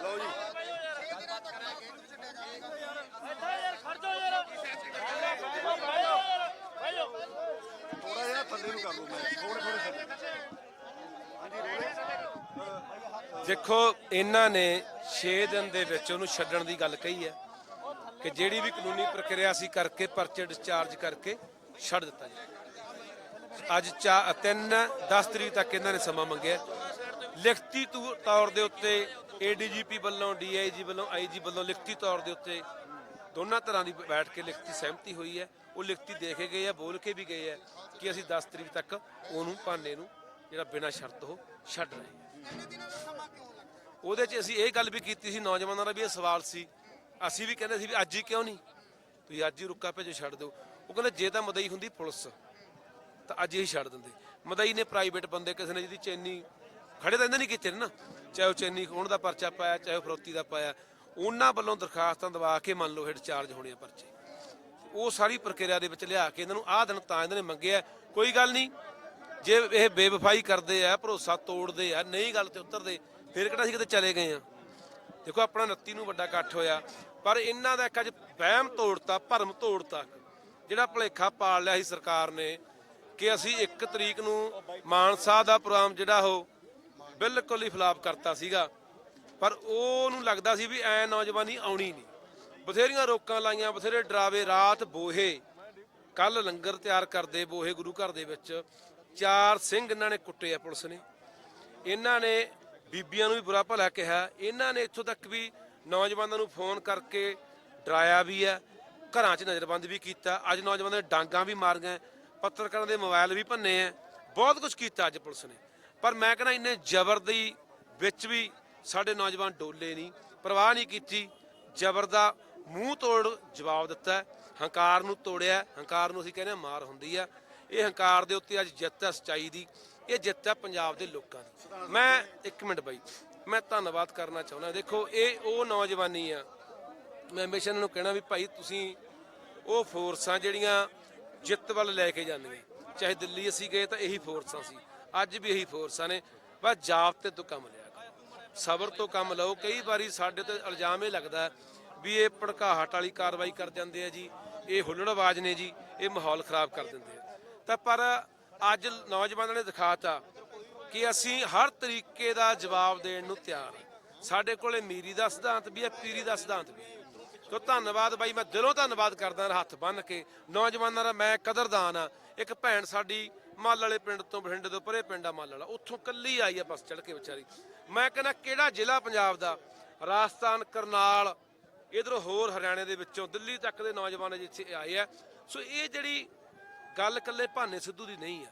ਲਓ ਜੀ ਥੋੜਾ ਜਿਹਾ ਥੱਲੇ ਨੂੰ ਕਰ ਲਓ ਮੈਂ ਥੋੜੇ ਥੋੜੇ ਥੱਲੇ ਹਾਂਜੀ ਰੋਲੇ ਦੇਖੋ, ਇਹਨਾਂ ਨੇ 6 ਦਿਨ ਦੇ ਵਿੱਚ ਉਹਨੂੰ ਛੱਡਣ ਦੀ ਗੱਲ ਕਹੀ ਹੈ ਕਿ ਜਿਹੜੀ ਵੀ ਕਾਨੂੰਨੀ ਪ੍ਰਕਿਰਿਆ ਸੀ ਕਰਕੇ ਪਰਚੇ ਡਿਸਚਾਰਜ ਕਰਕੇ ਛੱਡ ਦਿੱਤਾ ਜੀ ਅੱਜ 3 10 ਤਰੀਕ ਤੱਕ ਇਹਨਾਂ ਨੇ ਸਮਾਂ ਮੰਗਿਆ। ਲਿਖਤੀ ਤੌ- ਤੌਰ ਦੇ ਉੱਤੇ ਏਡੀਜੀਪੀ ਵੱਲੋਂ ਡੀਆਈਜੀ ਵੱਲੋਂ ਆਈਜੀ ਵੱਲੋਂ ਲਿਖਤੀ ਤੌਰ ਦੇ ਉੱਤੇ ਦੋਨਾਂ ਤਰ੍ਹਾਂ ਦੀ ਬੈਠ ਕੇ ਲਿਖਤੀ ਸਹਿਮਤੀ ਹੋਈ ਹੈ। ਉਹ ਲਿਖਤੀ ਦੇ ਕੇ ਗਏ ਆ ਬੋਲ ਕੇ ਵੀ ਗਏ ਆ ਕਿ ਅਸੀਂ 10 ਤਰੀਕ ਤੱਕ ਉਹਨੂੰ, ਭਾਨੇ ਨੂੰ ਜਿਹੜਾ ਬਿਨਾਂ ਸ਼ਰਤ ਉਹ ਛੱਡ ਰਹੇ ਉਹਦੇ 'ਚ ਅਸੀਂ ਇਹ ਗੱਲ ਵੀ ਕੀਤੀ ਸੀ ਨੌਜਵਾਨਾਂ ਦਾ ਵੀ ਇਹ ਸਵਾਲ ਸੀ। ਅਸੀਂ ਵੀ ਕਹਿੰਦੇ ਸੀ ਵੀ ਅੱਜ ਹੀ ਕਿਉਂ ਨਹੀਂ? ਤੁਸੀਂ ਅੱਜ ਹੀ ਰੁੱਕਾ ਭੇਜੋ, ਛੱਡ ਦਿਓ। ਉਹ ਕਹਿੰਦੇ ਜੇ ਤਾਂ ਮਦਈ ਹੁੰਦੀ ਪੁਲਿਸ। ਤਾਂ ਅੱਜ ਹੀ ਛੱਡ ਦਿੰਦੇ। ਮਦਈ ਨੇ ਪ੍ਰਾਈਵੇਟ ਬੰਦੇ ਕਿਸੇ ਨੇ ਜਿਹਦੀ ਚੈਨੀ ਖੜੇ ਤਾਂ ਇਹਨਾਂ ਨਹੀਂ ਕੀਤੇ ਨਾ ਚਾਹੇ ਉਹ ਚੈਨੀ ਖੋਣ ਦਾ ਪਰਚਾ ਪਾਇਆ, ਚਾਹੇ ਫਰੋਤੀ ਦਾ ਪਾਇਆ। ਉਹਨਾਂ ਵੱਲੋਂ ਦਰਖਾਸਤਾਂ ਦਵਾ ਕੇ ਮੰਨ ਲਓ ਹੈਡ ਚਾਰਜ ਹੋਣੇ ਆ ਪਰਚੇ। ਉਹ ਸਾਰੀ ਪ੍ਰਕਿਰਿਆ ਦੇ ਵਿੱਚ ਲਿਆ ਕੇ ਇਹਨਾਂ ਨੂੰ ਆਹ ਦਿਨ ਤਾਂ ਇਹਨਾਂ ਨੇ ਮੰਗਿਆ ਕੋਈ ਗੱਲ ਨਹੀਂ, ਜੇ ਇਹ ਬੇਵਫਾਈ ਕਰਦੇ ਆ, ਭਰੋਸਾ ਤੋੜਦੇ ਆ, ਨਹੀਂ ਗੱਲ ਤੇ ਉਤਰਦੇ, ਫਿਰ ਕਿਹੜਾ ਸੀ ਕਿਤੇ ਚਲੇ ਗਏ ਆ? ਦੇਖੋ ਆਪਣਾ 29 ਨੂੰ ਵੱਡਾ ਇਕੱਠ ਹੋਇਆ, ਪਰ ਇਹਨਾਂ ਦਾ ਇੱਕ ਅੱਜ ਵਹਿਮ ਤੋੜਤਾ, ਭਰਮ ਤੋੜਤਾ। ਜਿਹੜਾ ਭਲੇਖਾ ਪਾਲ ਲਿਆ ਸੀ ਸਰਕਾਰ ਨੇ ਕਿ ਅਸੀਂ 1 ਤਰੀਕ ਨੂੰ ਮਾਨਸਾ ਦਾ ਪ੍ਰੋਗਰਾਮ ਜਿਹੜਾ ਉਹ ਬਿਲਕੁਲ ਹੀ ਫਲਾਪ ਕਰਤਾ ਸੀਗਾ। ਪਰ ਉਹਨੂੰ ਲੱਗਦਾ ਸੀ ਵੀ ਐ ਨੌਜਵਾਨੀ ਆਉਣੀ ਨਹੀਂ। ਬਥੇਰੀਆਂ ਰੋਕਾਂ ਲਾਈਆਂ, ਬਥੇਰੇ ਡਰਾਵੇ, ਰਾਤ ਬੋਹੇ। ਕੱਲ ਲੰਗਰ ਤਿਆਰ ਕਰਦੇ ਬੋਹੇ ਗੁਰੂ ਘਰ ਦੇ ਵਿੱਚ। ਚਾਰ ਸਿੰਘ ਇਹਨਾਂ ਨੇ ਕੁੱਟੇ ਆ ਪੁਲਿਸ ਨੇ। ਇਹਨਾਂ ਨੇ ਬੀਬੀਆਂ ਨੂੰ ਵੀ ਬੁਰਾ ਭਲਾ ਕਿਹਾ। ਇਹਨਾਂ ਨੇ ਇੱਥੋਂ ਤੱਕ ਵੀ ਨੌਜਵਾਨਾਂ ਨੂੰ ਫੋਨ ਕਰਕੇ ਡਰਾਇਆ ਵੀ ਹੈ ਘਰਾਂ 'ਚ ਨਜ਼ਰਬੰਦ ਵੀ ਕੀਤਾ। ਅੱਜ ਨੌਜਵਾਨਾਂ ਨੇ ਡਾਂਗਾਂ ਵੀ ਮਾਰੀਆਂ ਪੱਤਰਕਾਰਾਂ ਦੇ ਮੋਬਾਈਲ ਵੀ ਭੰਨੇ ਆ। ਬਹੁਤ ਕੁਝ ਕੀਤਾ ਅੱਜ ਪੁਲਿਸ ਨੇ। ਪਰ ਮੈਂ ਕਹਿੰਦਾ ਇੰਨੇ ਜ਼ਬਰ ਦੀ ਵਿੱਚ ਵੀ ਸਾਡੇ ਨੌਜਵਾਨ ਡੋਲੇ ਨਹੀਂ, ਪਰਵਾਹ ਨਹੀਂ ਕੀਤੀ। ਜ਼ਬਰ ਦਾ ਮੂੰਹ ਤੋੜ ਜਵਾਬ ਦਿੱਤਾ ਹੰਕਾਰ ਨੂੰ ਤੋੜਿਆ ਹੰਕਾਰ ਨੂੰ ਅਸੀਂ ਕਹਿੰਦੇ ਹਾਂ ਮਾਰ ਹੁੰਦੀ ਆ ਇਹ ਹੰਕਾਰ ਦੇ ਉੱਤੇ ਅੱਜ ਜਿੱਤ ਹੈ ਸਚਾਈ ਦੀ। ਇਹ ਜਿੱਤ ਹੈ ਪੰਜਾਬ ਦੇ ਲੋਕਾਂ ਦੀ। ਮੈਂ ਇੱਕ ਮਿੰਟ ਬਾਈ, ਮੈਂ ਧੰਨਵਾਦ ਕਰਨਾ ਚਾਹੁੰਦਾ। ਦੇਖੋ, ਇਹ ਉਹ ਨੌਜਵਾਨੀ ਆ। ਮੈਂ ਹਮੇਸ਼ਾ ਇਹਨਾਂ ਨੂੰ ਕਹਿਣਾ ਵੀ ਭਾਈ ਤੁਸੀਂ ਉਹ ਫੋਰਸਾਂ ਜਿਹੜੀਆਂ ਜਿੱਤ ਵੱਲ ਲੈ ਕੇ ਜਾਂਦੀਆਂ। ਚਾਹੇ ਦਿੱਲੀ ਅਸੀਂ ਗਏ ਤਾਂ ਇਹੀ ਫੋਰਸਾਂ ਸੀ। ਅੱਜ ਵੀ ਇਹੀ ਫੋਰਸਾਂ ਨੇ। ਬਸ ਜਾਬਤੇ ਤੋਂ ਕੰਮ ਲਿਆ ਸਬਰ ਤੋਂ ਕੰਮ ਲਓ। ਕਈ ਵਾਰੀ ਸਾਡੇ ਤੇ ਇਲਜ਼ਾਮ ਇਹ ਲੱਗਦਾ ਵੀ ਇਹ ਭੜਕਾਹਟ ਵਾਲੀ ਕਾਰਵਾਈ ਕਰ ਜਾਂਦੇ ਆ ਜੀ। ਇਹ ਹੁੱਲੜਬਾਜ਼ ਨੇ ਜੀ। ਇਹ ਮਾਹੌਲ ਖਰਾਬ ਕਰ ਦਿੰਦੇ ਆ। ਤਾਂ ਪਰ ਅੱਜ ਨੌਜਵਾਨਾਂ ਨੇ ਦਿਖਾਤਾ ਕਿ ਅਸੀਂ ਹਰ ਤਰੀਕੇ ਦਾ ਜਵਾਬ ਦੇਣ ਨੂੰ ਤਿਆਰ ਹਾਂ ਸਾਡੇ ਕੋਲੇ ਮੀਰੀ ਦਾ ਸਿਧਾਂਤ ਵੀ ਹੈ ਪੀਰੀ ਦਾ ਸਿਧਾਂਤ ਵੀ ਸੋ ਧੰਨਵਾਦ ਬਾਈ, ਮੈਂ ਦਿਲੋਂ ਧੰਨਵਾਦ ਕਰਦਾ ਹੱਥ ਬੰਨ ਕੇ। ਨੌਜਵਾਨਾਂ ਦਾ ਮੈਂ ਕਦਰਦਾਨ ਆ ਇੱਕ ਭੈਣ ਸਾਡੀ ਮਾਲ ਵਾਲੇ ਪਿੰਡ ਤੋਂ ਬਠਿੰਡੇ ਤੋਂ ਪਰੇ ਪਿੰਡ ਆ ਮਾਲ ਵਾਲਾ। ਉੱਥੋਂ ਕੱਲੀ ਆਈ ਆ ਬਸ ਚੜ ਕੇ ਵਿਚਾਰੀ। ਮੈਂ ਕਹਿੰਦਾ, ਕਿਹੜਾ ਜ਼ਿਲ੍ਹਾ ਪੰਜਾਬ ਦਾ? ਰਾਜਸਥਾਨ, ਕਰਨਾਲ, ਇਧਰੋਂ ਹੋਰ ਹਰਿਆਣੇ ਦੇ ਵਿੱਚੋਂ। ਦਿੱਲੀ ਤੱਕ ਦੇ ਨੌਜਵਾਨ ਜਿੱਥੇ ਆਏ ਆ। ਸੋ ਇਹ ਜਿਹੜੀ ਗੱਲ ਇਕੱਲੇ ਭਾਨੇ ਸਿੱਧੂ ਦੀ ਨਹੀਂ ਆ।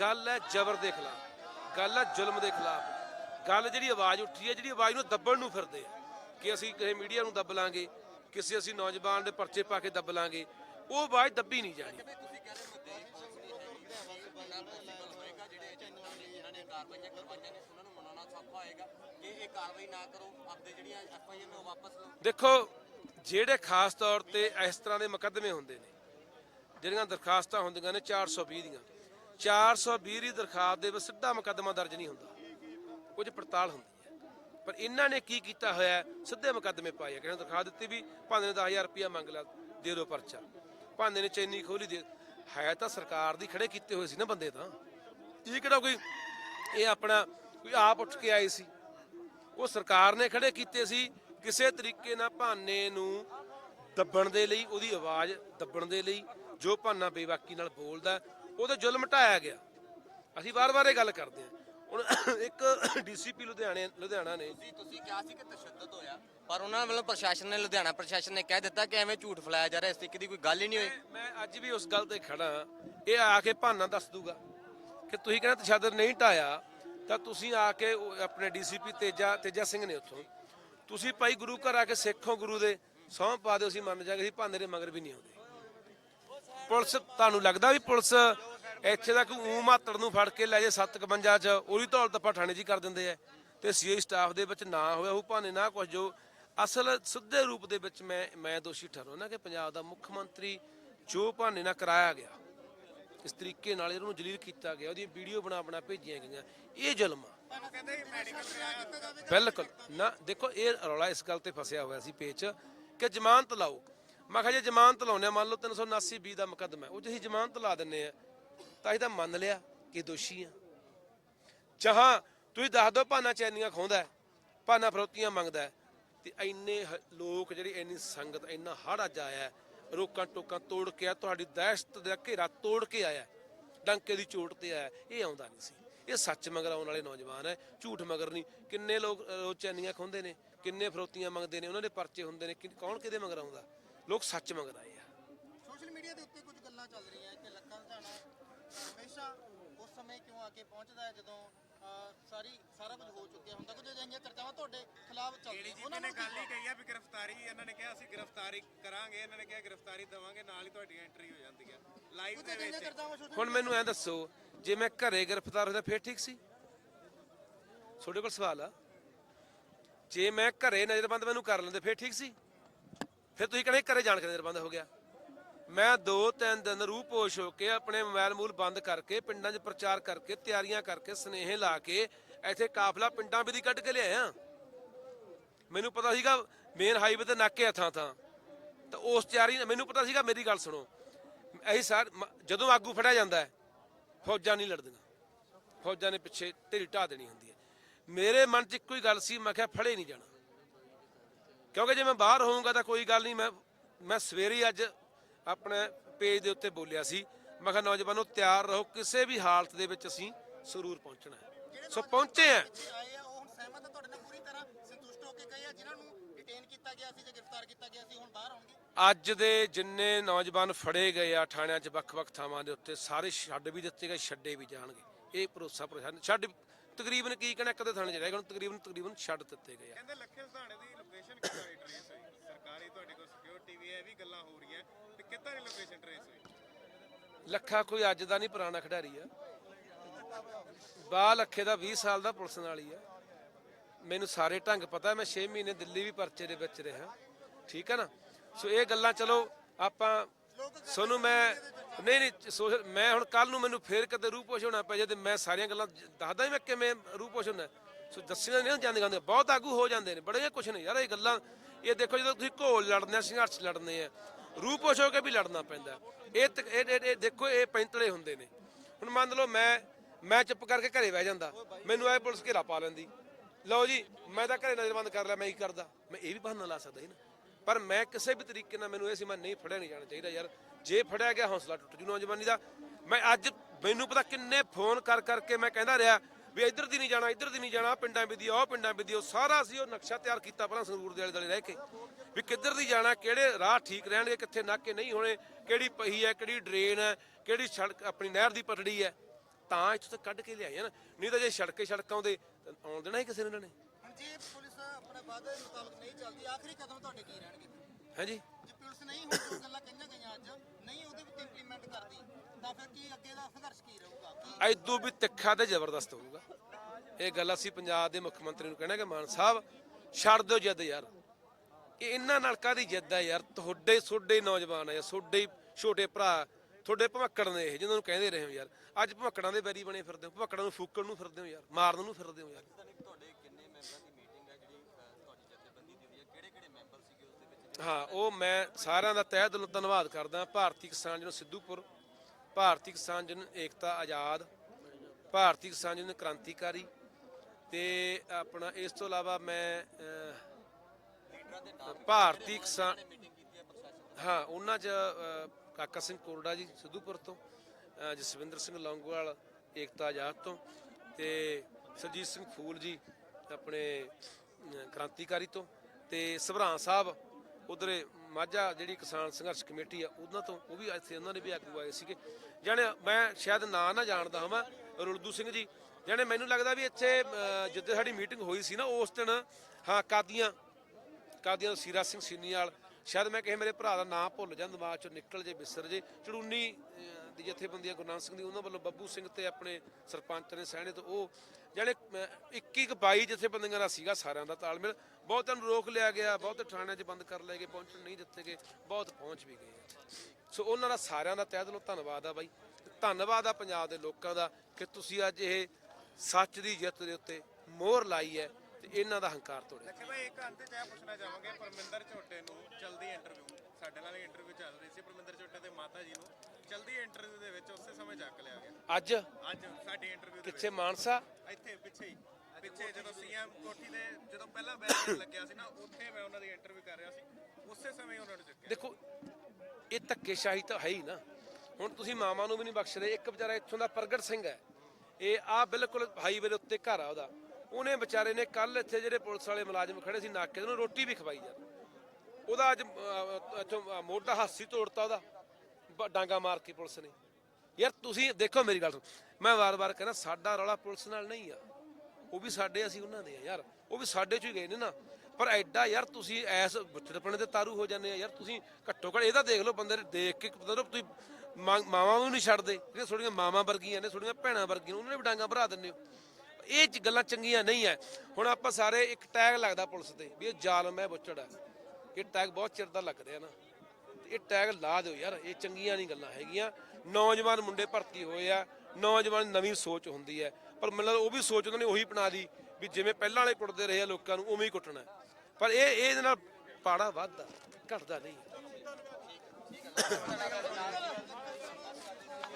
ਗੱਲ ਹੈ ਜ਼ਬਰ ਦੇ ਖਿਲਾਫ। ਗੱਲ ਹੈ ਜ਼ੁਲਮ ਦੇ ਖਿਲਾਫ। ਗੱਲ ਜਿਹੜੀ ਆਵਾਜ਼ ਉੱਠੀ ਹੈ, ਜਿਹੜੀ ਆਵਾਜ਼ ਨੂੰ ਦੱਬਣ ਨੂੰ ਫਿਰਦੇ ਆ ਕਿ ਅਸੀਂ ਕਿਸੇ ਮੀਡੀਆ ਨੂੰ ਦੱਬ ਲਾਂਗੇ। ਕਿਸੇ ਅਸੀਂ ਨੌਜਵਾਨ ਦੇ ਪਰਚੇ ਪਾ ਕੇ ਦੱਬ ਲਾਂਗੇ ਉਹ ਆਵਾਜ਼ ਦੱਬੀ ਨਹੀਂ ਜਾਣੀ। ਦੇਖੋ ਜਿਹੜੇ ਖਾਸ ਤੌਰ ਤੇ ਇਸ ਤਰ੍ਹਾਂ ਦੇ ਮੁਕੱਦਮੇ ਹੁੰਦੇ ਨੇ ਜਿਹੜੀਆਂ ਦਰਖਾਸਤਾਂ ਹੁੰਦੀਆਂ ਨੇ 420 ਦੀਆਂ 420 ਦੀ ਦਰਖਾਸਤ ਦੇ ਵਿੱਚ ਸਿੱਧਾ ਮੁਕੱਦਮਾ ਦਰਜ ਨਹੀਂ ਹੁੰਦਾ। 'ਚ ਪੜਤਾਲ ਹੁੰਦੀ ਪਰ ਇਹਨਾਂ ਨੇ ਕੀ ਕੀਤਾ ਹੋਇਆ ਸਿੱਧੇ ਮੁਕੱਦਮੇ ਪਾਏ ਆ। ਕਿਸੇ ਨੂੰ ਦਿਖਾ ਦਿੱਤੀ ਵੀ ਭਾਂਦੇ ਨੇ 10000 ਰੁਪਇਆ ਮੰਗ ਲਾ, ਦੇ ਦਿਓ ਪਰਚਾ। ਭਾਂਦੇ ਨੇ ਚੈਨੀ ਖੋਲੀ ਦੇ ਹੈ ਤਾਂ ਸਰਕਾਰ ਦੀ ਖੜੇ ਕੀਤੇ ਹੋਏ ਸੀ ਨਾ ਬੰਦੇ ਤਾਂ। ਇਹ ਕਿਹੜਾ ਕੋਈ ਇਹ ਆਪਣਾ ਕੋਈ ਆਪ ਉੱਠ ਕੇ ਆਏ ਸੀ। ਉਹ ਸਰਕਾਰ ਨੇ ਖੜੇ ਕੀਤੇ ਸੀ। ਕਿਸੇ ਤਰੀਕੇ ਨਾਲ ਭਾਨੇ ਨੂੰ ਦੱਬਣ ਦੇ ਲਈ, ਉਹਦੀ ਆਵਾਜ਼ ਦੱਬਣ ਦੇ ਲਈ, ਜੋ ਭਾਨਾ ਬੇਵਾਕੀ ਨਾਲ ਬੋਲਦਾ, ਉਹਦੇ ਜ਼ੁਲਮ ਢਾਇਆ ਗਿਆ। ਅਸੀਂ ਵਾਰ-ਵਾਰ ਇਹ ਗੱਲ ਕਰਦੇ ਹਾਂ। ਹੁਣ ਇੱਕ ਡੀਸੀਪੀ ਲੁਧਿਆਣੇ ਲੁਧਿਆਣਾ ਨੇ। ਤੁਸੀਂ ਤੁਸੀਂ ਕਿਹਾ ਸੀ ਕਿ ਤਸ਼ੱਦਦ ਹੋਇਆ ਪਰ ਉਹਨਾਂ ਵੱਲੋਂ ਪ੍ਰਸ਼ਾਸਨ ਨੇ ਲੁਧਿਆਣਾ ਪ੍ਰਸ਼ਾਸਨ ਨੇ ਕਹਿ ਦਿੱਤਾ ਕਿ ਐਵੇਂ ਝੂਠ ਫੈਲਾਇਆ ਜਾ ਰਿਹਾ ਇਸ ਤਰੀਕੇ ਦੀ ਕੋਈ ਗੱਲ ਹੀ ਨਹੀਂ ਹੋਈ। ਮੈਂ ਅੱਜ ਵੀ ਉਸ ਗੱਲ ਤੇ ਖੜਾ ਇਹ ਆ ਕੇ ਭਾਨਾ ਦੱਸ ਦੂਗਾ ਕਿ ਤੁਸੀਂ ਕਹਿੰਦੇ ਤਸ਼ੱਦਦ ਨਹੀਂ ਢਾਇਆ ਤਾਂ ਤੁਸੀਂ ਆ ਕੇ ਆਪਣੇ ਡੀਸੀਪੀ ਤੇਜਾ ਤੇਜਾ ਸਿੰਘ ਨੇ ਉੱਥੋਂ। ਤੁਸੀਂ ਭਾਈ ਗੁਰੂ ਘਰ ਆ ਕੇ ਸਿੱਖੋ ਗੁਰੂ ਦੇ ਸਹੁੰ ਪਾ ਦਿਓ ਅਸੀਂ ਮੰਨ ਜਾਗੇ ਅਸੀਂ ਭਾਨੇ ਦੇ ਮਗਰ ਵੀ ਨਹੀਂ ਆਉਂਦੇ। ਪੁਲਿਸ ਤੁਹਾਨੂੰ ਲੱਗਦਾ ਵੀ ਪੁਲਿਸ ਇੱਥੇ ਤੱਕ ਊ ਮਾਤੜ ਨੂੰ ਫੜ ਕੇ ਲੈ ਜੇ 751 ਚ ਉਹਦੀ ਧੌਲ ਤੱਪਾ ਥਾਣੇ 'ਚ ਕਰ ਦਿੰਦੇ ਆ। ਤੇ ਸੀਆਈ ਸਟਾਫ ਦੇ ਵਿੱਚ ਨਾ ਹੋਇਆ ਉਹ ਭਾਨੇ ਨਾ ਕੁਝ ਜੋ ਅਸਲ ਸਿੱਧੇ ਰੂਪ ਦੇ ਵਿੱਚ ਮੈਂ ਮੈਂ ਦੋਸ਼ੀ ਠਹਿਰਾਉਣਾ ਕਿ ਪੰਜਾਬ ਦਾ ਮੁੱਖ ਮੰਤਰੀ ਜੋ ਭਾਣੇ ਨਾਲ ਕਰਾਇਆ ਗਿਆ ਇਸ ਤਰੀਕੇ ਨਾਲ ਇਹਨੂੰ ਜਲੀਲ ਕੀਤਾ ਗਿਆ ਉਹਦੀ ਵੀਡੀਓ ਬਣਾ ਬਣਾ ਭੇਜੀਆਂ ਗਈਆਂ ਇਹ ਜ਼ੁਲਮ ਆ। ਬਿਲਕੁਲ ਨਾ ਦੇਖੋ ਇਹ ਰੌਲਾ ਇਸ ਗੱਲ ਤੇ ਫਸਿਆ ਹੋਇਆ ਸੀ ਪੇਚ ਕਿ ਜ਼ਮਾਨਤ ਲਾਓ। ਮੈਂ ਕਿਹਾ ਜੇ ਜ਼ਮਾਨਤ ਲਾਉਂਦੇ ਮੰਨ ਲਓ 379 ਬੀ ਦਾ ਮੁਕੱਦਮਾ ਹੈ, ਉਹ ਜਿਹੀ ਜ਼ਮਾਨਤ ਲਾ ਦਿੰਨੇ ਆ। ਤਾਂ ਅਸੀਂ ਤਾਂ ਮੰਨ ਲਿਆ ਕਿ ਦੋਸ਼ੀ ਆ। ਜਹਾਂ ਤੁਸੀਂ ਦੱਸ ਦਿਓ ਭਾਨਾ ਚੈਨੀਆਂ ਖਾਉਂਦਾ ਭਾਨਾ ਫਰੋਤੀਆਂ ਮੰਗਦਾ ਤੇ ਇੰਨੇ ਲੋਕ ਜਿਹੜੀ ਇੰਨੀ ਸੰਗਤ, ਇੰਨਾ ਹੜ ਅੱਜ ਆਇਆ ਰੋਕਾਂ ਟੋਕਾਂ ਤੋੜ ਕੇ ਆ, ਤੁਹਾਡੀ ਦਹਿਸ਼ਤ ਦਾ ਘੇਰਾ ਤੋੜ ਕੇ ਆਇਆ ਡੰਕੇ ਦੀ ਚੋਟ ਤੇ ਆਇਆ ਇਹ ਆਉਂਦਾ ਨਹੀਂ ਸੀ। ਇਹ ਸੱਚ ਮਗਰ ਆਉਣ ਵਾਲੇ ਨੌਜਵਾਨ ਹੈ, ਝੂਠ ਮਗਰ ਨਹੀਂ। ਕਿੰਨੇ ਲੋਕ ਰੋਜ਼ ਚੈਨੀਆਂ ਖਾਉਂਦੇ ਨੇ, ਕਿੰਨੇ ਫਰੋਤੀਆਂ ਮੰਗਦੇ ਨੇ, ਉਹਨਾਂ ਦੇ ਪਰਚੇ ਹੁੰਦੇ ਨੇ, ਕਿ- ਕੌਣ ਕਿਹਦੇ ਮਗਰ ਆਉਂਦਾ? ਲੋਕ ਸੱਚ ਮਗਰ ਆਏ ਆ। ਸੋਸ਼ਲ ਮੀਡੀਆ ਦੇ ਉੱਤੇ ਕੁਝ ਗੱਲਾਂ ਚੱਲ ਰਹੀਆਂ ਹਮੇਸ਼ਾ ਉਸ ਸਮੇਂ ਕਿਉਂ ਆ ਕੇ ਪਹੁੰਚਦਾ ਹੈ? ਜਦੋਂ ਅਹ, ਸਾਰੀ ਸਾਰਾ ਕੁਝ ਹੋ ਚੁੱਕਿਆ ਹੁੰਦਾ। ਕੁਝ ਅਜਿਹੀਆਂ ਚਰਚਾਵਾਂ ਤੁਹਾਡੇ ਖਿਲਾਫ ਚੱਲਦੀਆਂ। ਉਹਨਾਂ ਨੇ ਨੂੰ ਗੱਲ ਹੀ ਕਹੀ ਆ ਵੀ ਗ੍ਰਿਫਤਾਰੀ ਇਹਨਾਂ ਨੇ ਕਿਹਾ ਅਸੀਂ ਗ੍ਰਿਫਤਾਰੀ ਕਰਾਂਗੇ ਇਹਨਾਂ ਨੇ ਕਿਹਾ ਗ੍ਰਿਫਤਾਰੀ ਦਵਾਂਗੇ ਨਾਲ ਹੀ ਤੁਹਾਡੀ ਐਂਟਰੀ ਹੋ ਜਾਂਦੀ ਹੈ ਲਾਈਵ ਦੇ ਅਜਿਹੀਆਂ ਵਿੱਚ। ਚਰਚਾਵਾਂ ਹੁਣ ਮੈਨੂੰ ਐ ਦੱਸੋ ਜੇ ਮੈਂ ਘਰੇ ਗ੍ਰਿਫਤਾਰ ਹੁੰਦਾ ਫੇਰ ਠੀਕ ਸੀ? ਤੁਹਾਡੇ ਕੋਲ ਸਵਾਲ ਆ। ਜੇ ਮੈਂ ਘਰੇ ਨਜ਼ਰਬੰਦ ਮੈਨੂੰ ਕਰ ਲੈਂਦੇ ਫੇਰ ਠੀਕ ਸੀ? ਫਿਰ ਤੁਸੀਂ ਕਹਿੰਦੇ ਘਰੇ ਜਾਣ ਕੇ ਨਜ਼ਰਬੰਦ ਹੋ ਗਿਆ। ਮੈਂ ਦੋ ਤਿੰਨ ਦਿਨ ਰੂਹ ਪੋਸ਼ ਹੋ ਕੇ ਆਪਣੇ ਮੋਬਾਈਲ ਮੂਲ ਬੰਦ ਕਰਕੇ, ਪਿੰਡਾਂ 'ਚ ਪ੍ਰਚਾਰ ਕਰਕੇ, ਤਿਆਰੀਆਂ ਕਰਕੇ, ਸਨੇਹ ਲਾ ਕੇ ਇੱਥੇ ਕਾਫਲਾ ਪਿੰਡਾਂ ਵੀ ਦੀ ਕੱਢ ਕੇ ਲਿਆਇਆ। ਮੈਨੂੰ ਪਤਾ ਸੀਗਾ ਮੇਨ ਹਾਈਵੇ ਤੇ ਨਾਕੇ ਆ ਥਾਂ ਥਾਂ ਤਾਂ ਉਸ ਤਿਆਰੀ ਮੈਨੂੰ ਪਤਾ ਸੀਗਾ, ਮੇਰੀ ਗੱਲ ਸੁਣੋ। ਅਸੀਂ ਸਾਰ ਜਦੋਂ ਆਗੂ ਫੜਿਆ ਜਾਂਦਾ ਹੈ, ਫੌਜਾਂ ਨਹੀਂ ਲੜਦੀਆਂ। ਫੌਜਾਂ ਨੇ ਪਿੱਛੇ ਢੇਰੀ ਢਾ ਦੇਣੀ ਹੁੰਦੀ ਹੈ। ਮੇਰੇ ਮਨ 'ਚ ਇੱਕੋ ਹੀ ਗੱਲ ਸੀ, ਮੈਂ ਕਿਹਾ ਫੜੇ ਨਹੀਂ ਜਾਣਾ। ਕਿਉਂਕਿ ਜੇ ਮੈਂ ਬਾਹਰ ਹੋਊਂਗਾ ਤਾਂ ਕੋਈ ਗੱਲ ਨਹੀਂ, ਮੈਂ ਮੈਂ ਸਵੇਰੇ ਅੱਜ ਆਪਣੇ ਪੇਜ ਦੇ ਉੱਤੇ ਬੋਲਿਆ ਸੀ। ਮੈਂ ਕਿਹਾ ਨੌਜਵਾਨੋ ਤਿਆਰ ਰਹੋ ਕਿਸੇ ਵੀ ਹਾਲਤ ਦੇ ਵਿੱਚ ਅਸੀਂ ਸਰੂਰ ਪਹੁੰਚਣਾ ਹੈ। ਸੋ ਪਹੁੰਚੇ ਆ ਪਿੱਛੇ ਆਏ ਆ ਉਹ ਹੁਣ ਸਹਿਮਤ ਆ ਤੁਹਾਡੇ ਨਾਲ ਪੂਰੀ ਤਰ੍ਹਾਂ ਸੰਤੁਸ਼ਟ ਹੋ ਕੇ ਗਏ ਆ ਜਿਨ੍ਹਾਂ ਨੂੰ ਡਿਟੇਨ ਕੀਤਾ ਗਿਆ ਸੀ ਜਾਂ ਗ੍ਰਿਫਤਾਰ ਕੀਤਾ ਗਿਆ ਸੀ ਹੁਣ ਬਾਹਰ ਆਉਣਗੇ? ਅੱਜ ਦੇ ਜਿੰਨੇ ਨੌਜਵਾਨ ਫੜੇ ਗਏ ਆ ਥਾਣਿਆਂ 'ਚ ਵੱਖ-ਵੱਖ ਥਾਵਾਂ ਦੇ ਉੱਤੇ ਸਾਰੇ ਛੱਡ ਵੀ ਦਿੱਤੇ ਗਏ ਛੱਡੇ ਵੀ ਜਾਣਗੇ। ਇਹ ਭਰੋਸਾ ਪ੍ਰਸ਼ਾਸਨ ਛੱਡ ਤਕਰੀਬਨ ਕੀ ਕਹਿਣਾ ਕਦੇ ਥਾਣੇ 'ਚ ਰਹਿ ਗਏ ਹੁਣ ਤਕਰੀਬਨ ਤਕਰੀਬਨ ਛੱਡ ਦਿੱਤੇ ਗਏ ਆ। ਕਹਿੰਦੇ ਲੱਖੇ ਸੁਧਾਣੇ ਦੀ ਲੋਕੇਸ਼ਨ ਦੀ ਟ੍ਰੇਸ ਹੋਈ? ਸਰਕਾਰੀ ਤੁਹਾਡੇ ਕੋਲ ਸਿਕਿਉਰਿਟੀ ਵੀ ਹੈ ਇਹ ਵੀ ਗੱਲਾਂ ਹੋ ਰਹੀਆਂ। ਕਿੱਦਾਂ ਦੀ ਲੋਕੇਸ਼ਨ ਟ੍ਰੇਸ ਹੋਈ ਲੱਖਾ ਕੋਈ ਅੱਜ ਦਾ ਨਹੀਂ, ਪੁਰਾਣਾ ਖਿਡਾਰੀ ਆ। ਬਾ ਲੱਖੇ ਦਾ 20 ਸਾਲ ਦਾ ਪੁਲਿਸ ਨਾਲ ਹੀ ਆ। ਮੈਨੂੰ ਸਾਰੇ ਢੰਗ ਪਤਾ, ਮੈਂ 6 ਮਹੀਨੇ ਦਿੱਲੀ ਵੀ ਪਰਚੇ ਦੇ ਵਿੱਚ ਰਿਹਾ। ਠੀਕ ਹੈ ਨਾ? ਸੋ ਇਹ ਗੱਲਾਂ ਚਲੋ ਆਪਾਂ, ਸੋਨੂੰ ਮੈਂ, ਨਹੀਂ ਨਹੀਂ ਸੋਸ਼ਲ ਮੈਂ ਹੁਣ ਕੱਲ ਨੂੰ ਮੈਨੂੰ ਫੇਰ ਕਦੇ ਰੂਪ ਪੋਸ਼ ਹੋਣਾ ਪੈ ਜੇ ਤੇ ਮੈਂ ਸਾਰੀਆਂ ਗੱਲਾਂ ਦੱਸਦਾ ਹੀ ਮੈਂ ਕਿਵੇਂ ਰੂਪ ਪੋਸ਼ ਹੋਣਾ ਸੋ ਦੱਸੀਆਂ ਨਹੀਂ ਜਾਂਦੇ ਜਾਂਦੇ ਬਹੁਤ ਆਗੂ ਹੋ ਜਾਂਦੇ ਨੇ, ਬੜੇ ਕੁਛ ਨੇ। ਯਾਰ ਇਹ ਗੱਲਾਂ, ਇਹ ਦੇਖੋ ਜਦੋਂ ਤੁਸੀਂ ਘੋਲ ਲੜਨੇ ਆ, ਸੰਘਰਸ਼ ਲੜਨੇ ਆ ਰੂਪ ਪੋਸ਼ ਹੋ ਕੇ ਵੀ ਲੜਨਾ ਪੈਂਦਾ। ਇਹ ਤਕ- ਇਹ ਇਹ- ਇਹ ਦੇਖੋ, ਇਹ ਪੈਂਤੜੇ ਹੁੰਦੇ ਨੇ। ਹੁਣ ਮੰਨ ਲਓ ਮੈਂ ਮੈਂ ਚੁੱਪ ਕਰਕੇ ਘਰੇ ਬਹਿ ਜਾਂਦਾ। ਮੈਨੂੰ ਐ ਪੁਲਿਸ ਘੇਰਾ ਪਾ ਲੈਂਦੀ। ਲਓ ਜੀ, ਮੈਂ ਤਾਂ ਘਰੇ ਨਜ਼ਰਬੰਦ ਕਰ ਲਿਆ, ਮੈਂ ਕੀ ਕਰਦਾ? ਮੈਂ ਇਹ ਵੀ ਬਹਾਨਾ ਲਾ ਸਕਦਾ ਸੀ ਨਾ। ਪਰ ਮੈਂ ਕਿਸੇ ਵੀ ਤਰੀਕੇ ਨਾਲ ਮੈਨੂੰ ਇਹ ਸੀ ਮੈਂ ਨਹੀਂ ਫੜਿਆ, ਨਹੀਂ ਜਾਣਾ ਚਾਹੀਦਾ ਯਾਰ। ਜੇ ਫੜਿਆ ਗਿਆ, ਹੌਸਲਾ ਟੁੱਟ ਜੂ ਨੌਜਵਾਨੀ ਦਾ। ਮੈਂ ਅੱਜ ਮੈਨੂੰ ਪਤਾ ਕਿੰਨੇ ਫੋਨ ਕਰ ਕਰਕੇ ਮੈਂ ਕਹਿੰਦਾ ਰਿਹਾ ਵੀ ਇੱਧਰ ਦੀ ਨਹੀਂ ਜਾਣਾ ਇੱਧਰ ਦੀ ਨਹੀਂ ਜਾਣਾ ਪਿੰਡਾਂ ਵੀ ਦੀ ਉਹ ਪਿੰਡਾਂ ਵੀ ਦੀ ਉਹ ਸਾਰਾ ਸੀ ਉਹ ਨਕਸ਼ਾ ਤਿਆਰ ਕੀਤਾ ਪਹਿਲਾਂ ਸੰਗਰੂਰ ਦੇ ਆਲੇ ਦੁਆਲੇ ਰਹਿ ਕੇ। ਵੀ ਕਿੱਧਰ ਦੀ ਜਾਣਾ ਕਿਹੜੇ ਰਾਹ ਠੀਕ ਰਹਿਣਗੇ ਕਿੱਥੇ ਨਾਕੇ ਨਹੀਂ ਹੋਣੇ ਕਿਹੜੀ ਪਹੀ ਹੈ ਕਿਹੜੀ ਡਰੇਨ ਹੈ ਕਿਹੜੀ ਸੜਕ ਆਪਣੀ ਨਹਿਰ ਦੀ ਪਟੜੀ ਹੈ। ਤਾਂ ਇੱਥੋਂ ਤੱਕ ਕੱਢ ਕੇ ਲਿਆਏ ਨਾ। ਨਹੀਂ ਤਾਂ ਜੇ ਸੜਕੇ ਸੜਕਾਂ ਤਾਂ ਆਉਣ ਦੇਣਾ ਹੀ ਕਿਸੇ ਨੇ ਇਹਨਾਂ ਨੇ। ਹੁਣ ਜੇ ਪੁਲਿਸ ਆਪਣੇ ਵਾਅਦੇ ਦੇ ਮੁਤਾਬਕ ਨਹੀਂ ਚੱਲਦੀ। ਆਖਰੀ ਕਦਮ ਤੁਹਾਡੇ ਕੀ ਰਹਿਣਗੇ? ਹਾਂਜੀ। ਜੇ ਪੁਲਿਸ ਨਹੀਂ ਹੁਣ ਜੋ ਗੱਲਾਂ ਕਹੀਆਂ ਗਈਆਂ ਅੱਜ ਨਹੀਂ ਉਹਦੇ ਵਿੱਚ ਇੰਪਲੀਮੈਂਟ ਕਰਦੀ। ਤਾਂ ਫਿਰ ਕੀ ਅੱਗੇ ਦਾ ਸੰਘਰਸ਼ ਕੀ ਰਹੂਗਾ? ਕੀ ਐਦੋਂ ਵੀ ਤਿੱਖਾ ਤੇ ਜ਼ਬਰਦਸਤ ਹੋਊਗਾ। ਇਹ ਗੱਲ ਅਸੀਂ ਪੰਜਾਬ ਦੇ ਮੁੱਖ ਮੰਤਰੀ ਨੂੰ ਕਹਿਣਾ ਕਿ ਮਾਨ ਸਾਹਿਬ ਛੱਡ ਦਿਓ ਜਿੱਦ ਯਾਰ। ਇਹ ਇਹਨਾਂ ਨਾਲ ਕਾਦੀ ਜਿੱਦ ਹੈ ਯਾਰ? ਤੁਹਾਡੇ ਤੁਹਾਡੇ ਨੌਜਵਾਨ ਆ ਹੀ ਛੋਟੇ ਭਰਾ ਤੁਹਾਡੇ ਭਮੱਕੜ ਨੇ ਇਹ ਜਿਹਨਾਂ ਨੂੰ ਕਹਿੰਦੇ ਰਹੇ ਹੋ ਯਾਰ। ਅੱਜ ਭਮੱਕੜਾਂ ਦੇ ਬੈਰੀ ਬਣੇ ਫਿਰਦੇ ਹੋ ਭਮੱਕੜਾਂ ਨੂੰ ਫੂਕਣ ਨੂੰ ਫਿਰਦੇ ਹੋ ਯਾਰ ਮਾਰਨ ਨੂੰ ਫਿਰਦੇ ਹੋ ਯਾਰ। ਤੁਹਾਡੇ ਕਿੰਨੇ ਮੈਂਬਰਾਂ ਦੀ ਮੀਟਿੰਗ ਹੈ ਜਿਹੜੀ ਅਹ, ਤੁਹਾਡੀ ਜਥੇਬੰਦੀ ਦੀ ਹੋਈ ਹੈ ਕਿਹੜੇ ਕਿਹੜੇ ਮੈਂਬਰ ਸੀਗੇ ਉਸ ਦੇ ਵਿੱਚ? ਹਾਂ ਉਹ ਮੈਂ ਸਾਰਿਆਂ ਦਾ ਤਹਿ ਦਿਲੋਂ ਧੰਨਵਾਦ ਕਰਦਾ ਭਾਰਤੀ ਕਿਸਾਨ ਜਨ ਸਿੱਧੂਪੁਰ ਭਾਰਤੀ ਕਿਸਾਨ ਜਨ ਏਕਤਾ ਆਜ਼ਾਦ, ਭਾਰਤੀ ਕਿਸਾਨ ਜਨ ਕ੍ਰਾਂਤੀਕਾਰੀ ਤੇ ਆਪਣਾ ਇਸ ਤੋਂ ਇਲਾਵਾ ਮੈਂ ਭਾਰਤੀ ਕਿਸਾਨ ਹਾਂ, ਉਹਨਾਂ 'ਚ ਕਾਕਾ ਸਿੰਘ ਕੋਰੜਾ ਜੀ ਸਿੱਧੂਪੁਰ ਤੋਂ ਜਸਵਿੰਦਰ ਸਿੰਘ ਲੌਂਗੋਵਾਲ ਏਕਤਾ ਆਜ਼ਾਦ ਤੋਂ ਤੇ ਸਰਜੀਤ ਸਿੰਘ ਫੂਲ ਜੀ ਆਪਣੇ ਕ੍ਰਾਂਤੀਕਾਰੀ ਤੋਂ ਤੇ ਸਭਰਾਂ ਸਾਹਿਬ ਉਧਰੇ ਮਾਝਾ ਜਿਹੜੀ ਕਿਸਾਨ ਸੰਘਰਸ਼ ਕਮੇਟੀ ਆ ਉਹਨਾਂ ਤੋਂ ਉਹ ਵੀ ਇੱਥੇ ਉਹਨਾਂ ਨੇ ਵੀ ਆਗੂ ਆਏ ਸੀਗੇ। ਜਾਣੇ ਮੈਂ ਸ਼ਾਇਦ ਨਾਂ ਨਾ ਜਾਣਦਾ ਹਾਂ ਰੁਲਦੂ ਸਿੰਘ ਜੀ। ਜਾਣੇ ਮੈਨੂੰ ਲੱਗਦਾ ਵੀ ਇੱਥੇ ਅਹ, ਸਾਡੀ ਮੀਟਿੰਗ ਹੋਈ ਸੀ ਨਾ ਉਸ ਦਿਨ ਹਾਂ ਕਾਦੀਆਂ ਕਾਦੀਆਂ ਸੀਰਾ ਸਿੰਘ ਸੀਨੀਵਾਲ ਸ਼ਾਇਦ ਮੈਂ ਕਿਸੇ ਮੇਰੇ ਭਰਾ ਦਾ ਨਾਮ ਭੁੱਲ ਜਾਂ ਦਿਮਾਗ ਚੋਂ ਨਿਕਲ ਜੇ ਵਿਸਰ ਜੇ। ਚੜੂਨੀ ਅਹ, ਦੀ ਜਥੇਬੰਦੀਆਂ ਗੁਰਨਾਮ ਸਿੰਘ ਦੀ ਉਹਨਾਂ ਵੱਲੋਂ ਬੱਬੂ ਸਿੰਘ ਤੇ ਆਪਣੇ ਸਰਪੰਚ ਨੇ ਸਹਿਣੇ ਤੋਂ ਉਹ ਜਿਹੜੇ 21 22 ਜਥੇਬੰਦੀਆਂ ਦਾ ਸੀਗਾ ਸਾਰਿਆਂ ਦਾ ਤਾਲਮੇਲ। ਬਹੁਤਾਂ ਨੂੰ ਰੋਕ ਲਿਆ ਗਿਆ ਬਹੁਤ ਥਾਣਿਆਂ 'ਚ ਬੰਦ ਕਰ ਲਏ ਗਏ ਪਹੁੰਚਣ ਨਹੀਂ ਦਿੱਤੇ ਗਏ ਬਹੁਤ ਪਹੁੰਚ ਵੀ ਗਏ ਸੋ ਉਹਨਾਂ ਦਾ ਸਾਰਿਆਂ ਦਾ ਤਹਿ ਦਿਲੋਂ ਧੰਨਵਾਦ ਆ ਬਾਈ। ਧੰਨਵਾਦ ਆ ਪੰਜਾਬ ਦੇ ਲੋਕਾਂ ਦਾ ਕਿ ਤੁਸੀਂ ਅੱਜ ਇਹ ਸੱਚ ਦੀ ਜਿੱਤ ਦੇ ਉੱਤੇ ਮੋਹਰ ਲਾਈ ਹੈ। ਤੇ ਇਹਨਾਂ ਦਾ ਹੰਕਾਰ ਤੋੜਿਆ। ਭਾਈ ਇੱਕ ਅੰਤ ਚ ਇਹ ਪੁੱਛਣਾ ਚਾਹਾਂਗੇ ਪਰਮਿੰਦਰ ਝੋਟੇ ਨੂੰ ਜਲਦੀ ਇੰਟਰਵਿਊ ਸਾਡੇ ਨਾਲ ਇੰਟਰਵਿਊ ਚੱਲ ਰਹੀ ਸੀ ਪਰਮਿੰਦਰ ਝੋਟੇ ਤੇ ਮਾਤਾ ਜੀ ਨੂੰ। ਜਲਦੀ ਇੰਟਰਵਿਊ ਦੇ ਵਿੱਚ ਉਸੇ ਸਮੇਂ ਚੱਕ ਲਿਆ ਗਿਆ। ਅੱਜ? ਅੱਜ ਸਾਡੀ ਇੰਟਰਵਿਊ ਦੇ ਕਿੱਥੇ ਮਾਨਸਾ? ਇੱਥੇ ਪਿੱਛੇ ਹੀ। ਪਿੱਛੇ ਜਦੋਂ ਸੀਐਮ ਕੋਠੀ ਦੇ ਜਦੋਂ ਪਹਿਲਾ ਬੈਠ ਲੱਗਿਆ ਸੀ ਨਾ ਉੱਥੇ ਮੈਂ ਉਹਨਾਂ ਦੀ ਇੰਟਰਵਿਊ ਕਰ ਰਿਹਾ ਸੀ। ਉਸੇ ਸਮੇਂ ਉਹਨਾਂ ਨੂੰ ਚੱਕਿਆ। ਦੇਖੋ ਇਹ ਧੱਕੇਸ਼ਾਹੀ ਤਾਂ ਹੈ ਹੀ ਨਾ। ਹੁਣ ਤੁਸੀਂ ਮਾਮਾ ਨੂੰ ਵੀ ਨਹੀਂ ਬਖਸ਼ ਰਹੇ ਇੱਕ ਵਿਚਾਰਾ ਇੱਥੋਂ ਦਾ ਪ੍ਰਗਟ ਸਿੰਘ ਹੈ। ਇਹ ਆ ਬਿਲਕੁਲ ਹਾਈਵੇ ਦੇ ਉੱਤੇ ਘਰ ਆ ਉਹਦਾ। ਉਹਨੇ ਵਿਚਾਰੇ ਨੇ ਕੱਲ ਇੱਥੇ ਜਿਹੜੇ ਪੁਲਿਸ ਵਾਲੇ ਮੁਲਾਜ਼ਮ ਖੜੇ ਸੀ ਨਾਕੇ ਤੇ ਰੋਟੀ ਵੀ ਖਵਾਈ ਯਾਰ ਉਹਦਾ ਅੱਜ ਅਹ, ਇੱਥੋਂ ਮੋਢਾ ਹਾਸੀ ਤੋੜਤਾ ਉਹਦਾ ਡਾਂਗਾ ਮਾਰ ਕੇ ਪੁਲਿਸ ਨੇ। ਯਾਰ ਤੁਸੀਂ ਦੇਖੋ ਮੇਰੀ ਗੱਲ ਮੈਂ ਵਾਰ-ਵਾਰ ਕਹਿੰਦਾ ਸਾਡਾ ਰੌਲਾ ਪੁਲਿਸ ਨਾਲ ਨਹੀਂ ਆ। ਉਹ ਵੀ ਸਾਡੇ ਅਸੀਂ ਉਹਨਾਂ ਦੇ ਆ ਯਾਰ। ਉਹ ਵੀ ਸਾਡੇ ਚ ਹੀ ਗਏ ਨੇ ਨਾ। ਪਰ ਐਡਾ ਯਾਰ ਤੁਸੀਂ ਐਸ ਬੁੱਚੜਪਣੇ ਦੇ ਤਾਰੂ ਹੋ ਜਾਂਦੇ ਆ ਯਾਰ ਤੁਸੀਂ ਘੱਟੋ ਘੱਟ ਇਹਦਾ ਦੇਖ ਲਓ ਬੰਦੇ ਨੇ ਦੇਖ ਕੇ ਮਤਲਬ ਤੁਸੀਂ ਮਾਵਾਂ ਨੂੰ ਨਹੀਂ ਛੱਡਦੇ। ਜਿਹੜੀਆਂ ਥੋੜੀਆਂ ਮਾਵਾਂ ਵਰਗੀਆਂ ਨੇ ਥੋੜੀਆਂ ਭੈਣਾਂ ਵਰਗੀਆਂ ਉਹਨਾਂ ਨੇ ਵੀ ਡਾਂਗਾ ਭਰਾ ਦਿੰਦੇ ਹੋ। ਇਹ ਚ ਗੱਲਾਂ ਚੰਗੀਆਂ ਨਹੀਂ ਐ। ਹੁਣ ਆਪਾਂ ਸਾਰੇ ਇੱਕ ਟੈਗ ਲੱਗਦਾ ਪੁਲਿਸ ਤੇ ਵੀ ਇਹ ਜ਼ਾਲਮ ਹੈ ਬੁੱਚੜ ਹੈ ਇਹ ਟੈਗ ਬਹੁਤ ਚਿਰ ਦਾ ਲੱਗ ਰਿਹਾ ਨਾ। ਇਹ ਟੈਗ ਲਾ ਦਿਓ ਯਾਰ, ਇਹ ਚੰਗੀਆਂ ਨਹੀਂ ਗੱਲਾਂ ਹੈਗੀਆਂ। ਨੌਜਵਾਨ ਮੁੰਡੇ ਭਰਤੀ ਹੋਏ ਆ, ਨੌਜਵਾਨ ਨਵੀਂ ਸੋਚ ਹੁੰਦੀ ਹੈ ਪਰ ਮਤਲਬ ਉਹ ਵੀ ਸੋਚ ਉਹਨਾਂ ਨੇ ਉਹੀ ਬਣਾ ਦੀ ਵੀ ਜਿਵੇਂ ਪਹਿਲਾਂ ਵਾਲੇ ਕੁੱਟਦੇ ਰਹੇ ਆ ਲੋਕਾਂ ਨੂੰ, ਉਵੇਂ ਹੀ ਕੁੱਟਣਾ ਪਰ ਇਹ ਇਹ ਇਹਦੇ ਨਾਲ ਪਾੜਾ ਵੱਧਦਾ, ਘਟਦਾ ਨਹੀਂ।